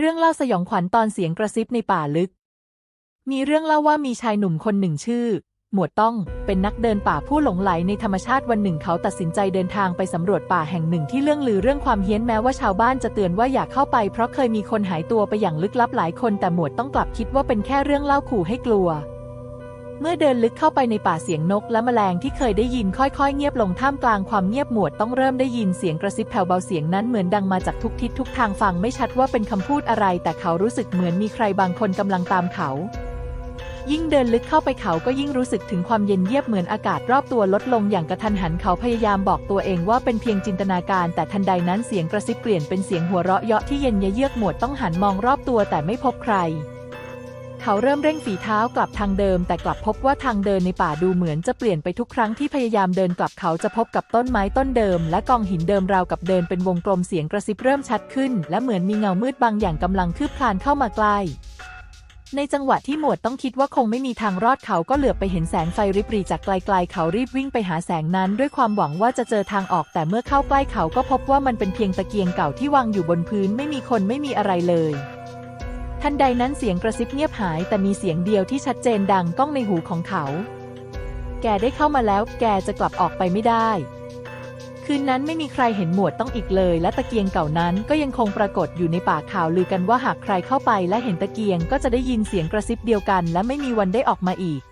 เรื่องเล่าสยองขวัญตอนเสียงกระซิบในป่าลึก มีเรื่องเล่าว่ามีชายหนุ่มคนหนึ่งชื่อ หมวดต้องเป็นนักเดินป่าผู้หลงไหลในธรรมชาติวันหนึ่งเขาตัดสินใจเดินทางไปสำรวจป่าแห่งหนึ่งที่เรื่องลือเรื่องความเฮี้ยนแม้ว่าชาวบ้านจะเตือนว่าอย่าเข้าไปเพราะเคยมีคนหายตัวไปอย่างลึกลับหลายคนแต่หมวดต้องกลับคิดว่าเป็นแค่เรื่องเล่าขู่ให้กลัว เมื่อเดินลึกเข้าไปในป่าเสียงนกและแมลงที่เคยได้ยินค่อยๆ เงียบลงท่ามกลางความเงียบหมวดต้องเริ่มได้ยินเสียงกระซิบแผ่วเบาเสียงนั้นเหมือนดังมาจากทุกทิศทุกทางฟังไม่ชัดว่าเป็นคำพูดอะไร แต่เขารู้สึกเหมือนมีใครบางคนกำลังตามเขา ยิ่งเดินลึกเข้าไปเขาก็ยิ่งรู้สึกถึงความเย็นเยียบเหมือนอากาศรอบตัวลดลงอย่างกระทันหันเขาพยายามบอกตัวเองว่าเป็นเพียงจินตนาการ แต่ทันใดนั้นเสียงกระซิบเปลี่ยนเป็นเสียงหัวเราะเยาะที่เย็นเยือกหมวดต้องหันมองรอบตัวแต่ไม่พบใคร เขาเริ่มเร่งฝีเท้ากลับทางเดิม แต่กลับพบว่าทางเดินในป่าดูเหมือนจะเปลี่ยนไปทุกครั้งที่พยายามเดินกลับเขาจะพบกับต้นไม้ต้นเดิม และกองหินเดิมราวกับเดินเป็นวงกลมเสียงกระซิบเริ่มชัดขึ้น และเหมือนมีเงามืดบางอย่างกำลังคืบคลานเข้ามาใกล้ในจังหวะที่หมวดต้องคิดว่าคงไม่มีทางรอดเขาก็เหลือบไปเห็นแสงไฟริบหรี่จากไกลๆ เขารีบวิ่งไปหาแสงนั้น ด้วยความหวังว่าจะเจอทางออกแต่เมื่อเข้าใกล้เขาก็พบว่ามันเป็นเพียงตะเกียงเก่าที่วางอยู่บนพื้นไม่มีคนไม่มีอะไรเลย ทันใดนั้นเสียงกระซิบเงียบหายแต่มีเสียงเดียวที่ชัดเจนดังก้องในหูของเขา แกได้เข้ามาแล้ว แกจะกลับออกไปไม่ได้ คืนนั้นไม่มีใครเห็นหมวดต้องอีกเลย และตะเกียงเก่านั้นก็ยังคงปรากฏอยู่ในป่าข่าวลือกันว่าหากใครเข้าไปและเห็นตะเกียงก็จะได้ยินเสียงกระซิบเดียวกัน และไม่มีวันได้ออกมาอีก